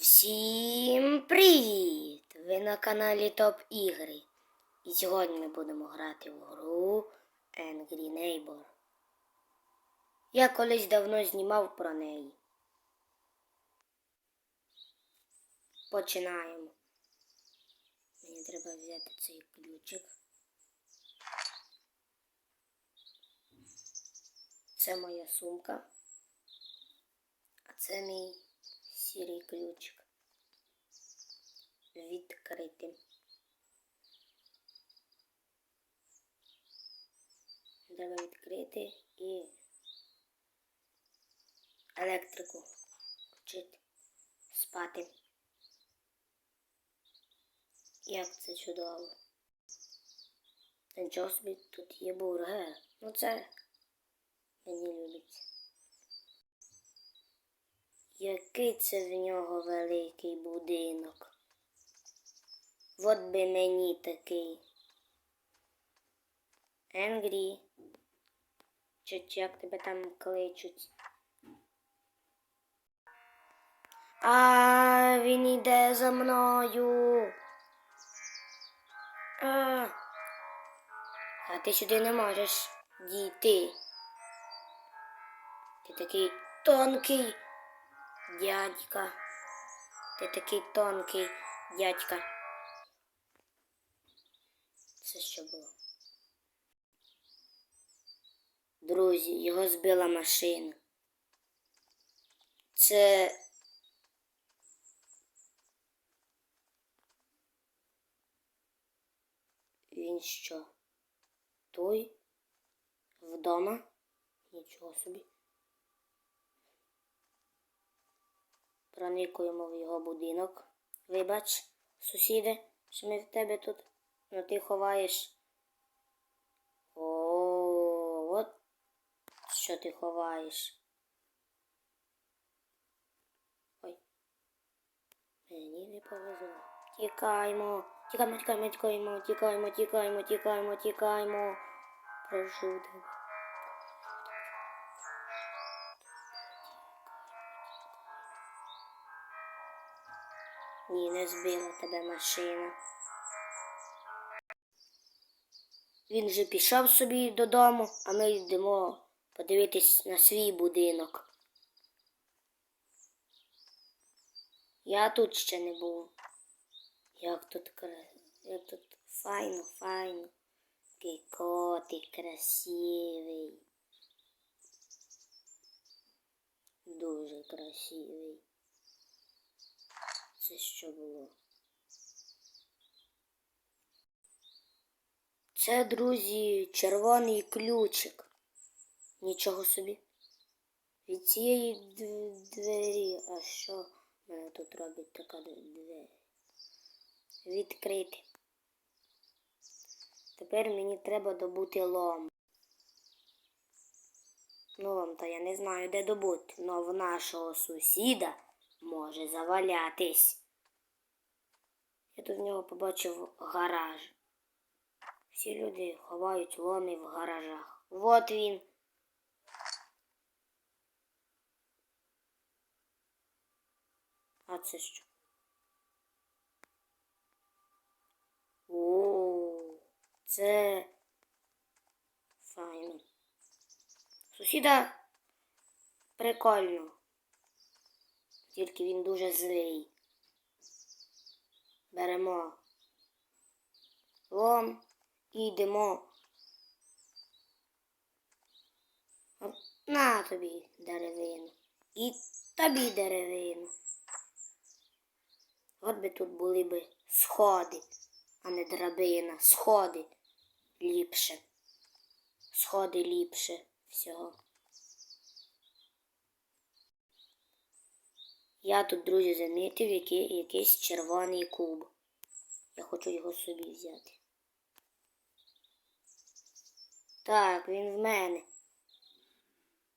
Всім привіт! Ви на каналі Топ Ігри. І сьогодні ми будемо грати в гру Angry Neighbor. Я колись давно знімав про неї. Починаємо. Мені треба взяти цей ключик. Це моя сумка. А це мій сірий ключик. Відкрити. Треба відкрити і електрику включити. Спати. Як це чудово. Нічого собі тут є бургер. Ну це мені любить. Який це в нього великий будинок. От би мені такий. Енгрі. Чи як тебе там кличуть? А він іде за мною. А, а ти сюди не можеш дійти. Ти такий тонкий дядька. Ти такий тонкий дядька. Це що було? Друзі, його збила машина. Це. Він що? Той? Вдома? Нічого собі. Проникуємо в його будинок. Вибач, сусіде, що ми в тебе тут, ну ти ховаєш. О, от що ти ховаєш. Ой. Мені не повезло. Тікаймо, тікаймо, тікаймо, тікаймо, тікаймо, тікаймо, тікаймо, тікаймо. Прошу тебе. Ні, не збила тебе машина. Він вже пішов собі додому, а ми йдемо подивитись на свій будинок. Я тут ще не був. Як тут як тут файно, файно. Який котик красивий. Дуже красивий. Це що було? Це, друзі, червоний ключик. Нічого собі. Від цієї двері, а що мене тут робить така двері? Відкрити. Тепер мені треба добути лом. Ну, лом, то я не знаю, де добути, но в нашого сусіда може завалятись. Я тут в нього побачив гараж. Всі люди ховають ломи в гаражах. Вот він. А це що? О, це файно. Сусіда прикольно. Тільки він дуже злий. Беремо лом і йдемо. На тобі деревину. І тобі деревину. От би тут були би сходи, а не драбина. Сходи ліпше. Сходи ліпше всього. Я тут, друзі, замітив який, якийсь червоний куб. Я хочу його собі взяти. Так, він в мене.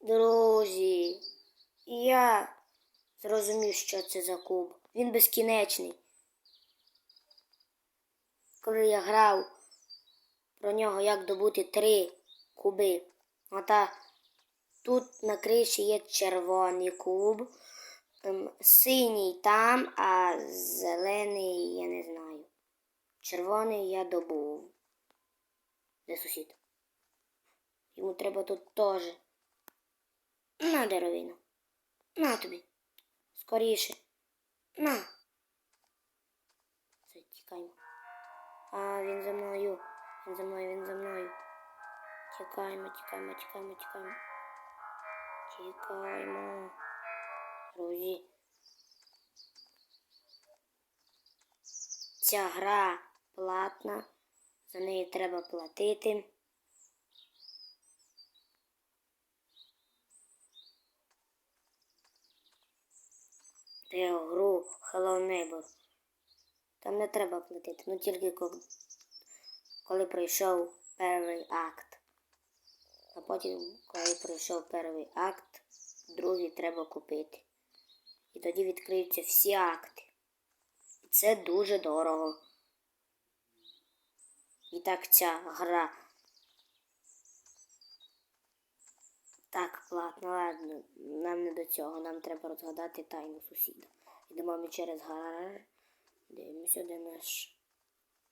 Друзі, я зрозумів, що це за куб. Він безкінечний. Коли я грав про нього, як добути три куби. Ота тут на криші є червоний куб, синій там, а зелений я не знаю. Червоний я добув. Де сусід? Йому треба тут теж. На деревину. На тобі. Скоріше. На. Все, тікаємо. А, він за мною. Він за мною, він за мною. Тікаємо, тікаємо, тікаємо, тікаємо. Тікаємо. Друзі. Ця гра платна. За неї треба платити. Ти гру Hello Neighbor. Там не треба платити, ну тільки коли, коли пройшов перший акт. А потім, коли пройшов перший акт, другий треба купити. І тоді відкриються всі акти. І це дуже дорого. І так ця гра. Так, ладно, ладно, нам не до цього, нам треба розгадати тайну сусіда. Йдемо ми через гараж. Дивимося, де наш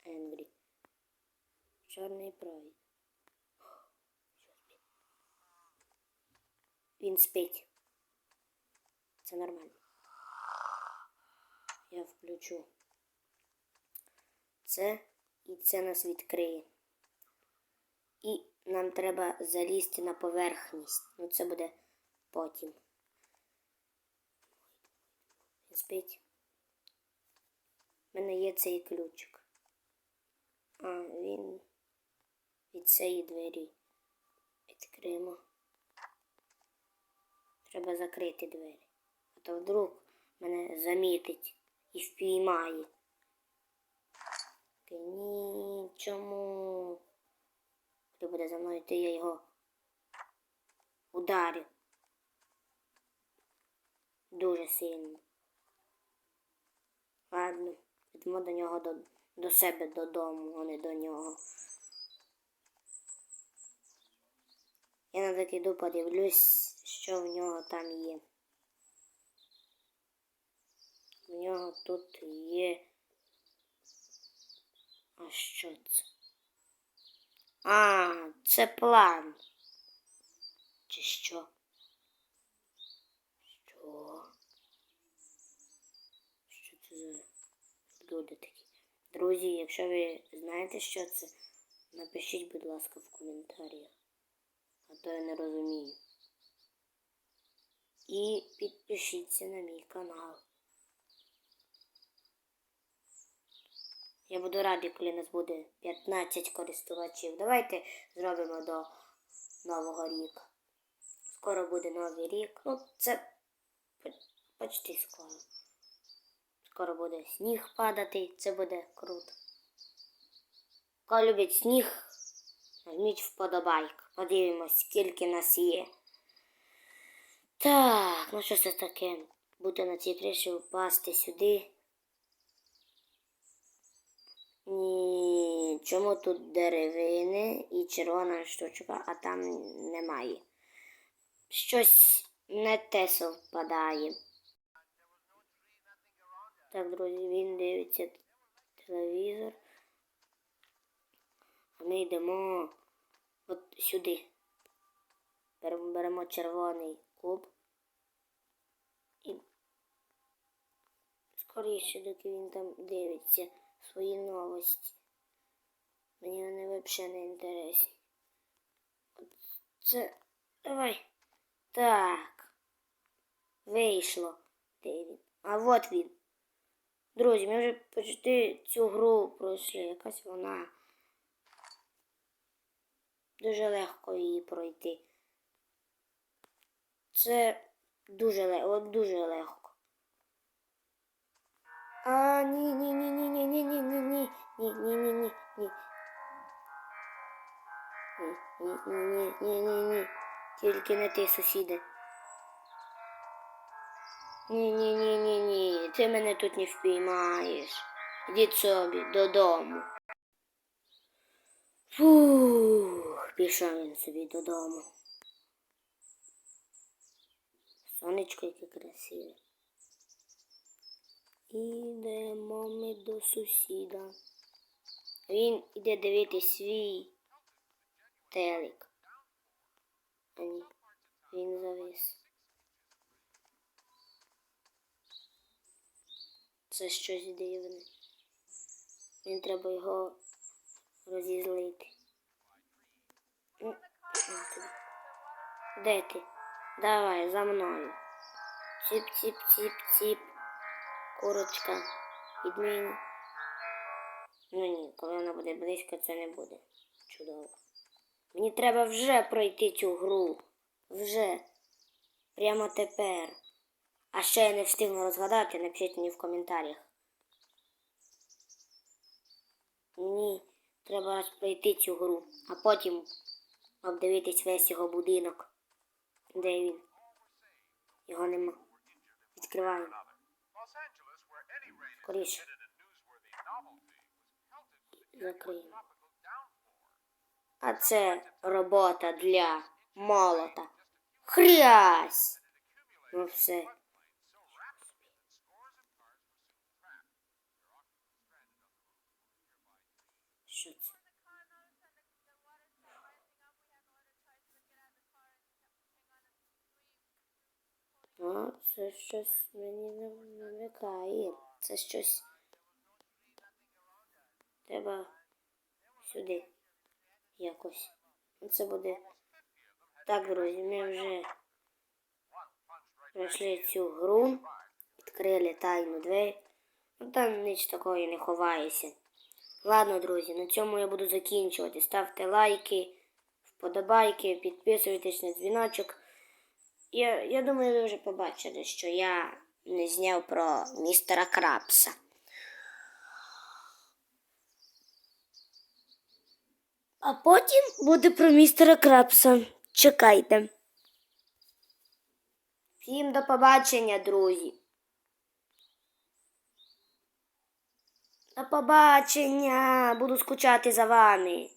Ендрі. Чорний провід. Він спить. Це нормально. Я включу. Це і це нас відкриє. І нам треба залізти на поверхність. Ну це буде потім. Він спить. У мене є цей ключик. А, він від цієї двері. Відкриємо. Треба закрити двері. А то вдруг мене замітить і впіймає. Ні, чому? Хто буде за мною йти, я його ударю. Дуже сильно. Ладно, йдемо до нього до, до себе додому, а не до нього. Я на так іду подивлюсь, що в нього там є. В нього тут є. А що це? А, це план. Чи що? Що? Що це за люди такі? Друзі, якщо ви знаєте, що це, напишіть, будь ласка, в коментарях. А то я не розумію. І підпишіться на мій канал. Я буду радий, коли нас буде 15 користувачів. Давайте зробимо до Нового ріка. Скоро буде новий рік. Ну, це почти скоро. Скоро буде сніг падати, це буде круто. Хто любить сніг, нажміть вподобайк. Подивимось, скільки нас є. Так, ну що це таке? Бути на цій криші, впасти сюди. Ні, чому тут деревини і червона штучка, а там немає. Щось не те совпадає. Так, друзі, він дивиться телевізор. А ми йдемо от сюди. Беремо, червоний куб. І скоріше, доки він там дивиться свої новості. Мені вони взагалі не інтересні. Це. Давай. Так. Вийшло. Де він? А от він. Друзі, ми вже почти цю гру пройшли. Якась вона. Дуже легко її пройти. Це дуже легко, от дуже легко. А, ні, ні, ні, ні, ні, ні, ні, ні, ні, ні, ні, ні, ні, ні. Ні, ні, ні, ні, ні, ні. Тільки не ти, сусіде. Ні, ні, ні, ні, ні. Ти мене тут не впіймаєш. Йдіть собі додому. Фух, пішов він собі додому. Сонечко яке красиве. Ідемо ми до сусіда. Він іде дивитись свій телек. А ні, він завис. Це щось дивне. Він треба його розізлити. Де ти? Давай, за мною. Ціп-ціп-ціп-ціп. Курочка. Відмінь. Ну ні, коли вона буде близько, це не буде. Чудово. Мені треба вже пройти цю гру. Вже. Прямо тепер. А ще я не встигну розгадати, напишіть мені в коментарях. Мені треба пройти цю гру, а потім обдивитись весь його будинок. Де він? Його нема. Відкриваємо. Скоріше. Закриємо. А це робота для молота. Хрясь! Ну все. Що це? О, це щось мені не. Це щось. Треба сюди. Якось. Ну, Це буде. Так, друзі, ми вже пройшли цю гру. Відкрили тайну двері. Ну там ніч такої не ховається. Ладно, друзі, на цьому я буду закінчувати. Ставте лайки, вподобайки, підписуйтесь на дзвіночок. Я, я думаю, ви вже побачили, що я не зняв про містера Крабса. А потім буде про містера Крабса. Чекайте. Всім до побачення, друзі. До побачення. Буду скучати за вами.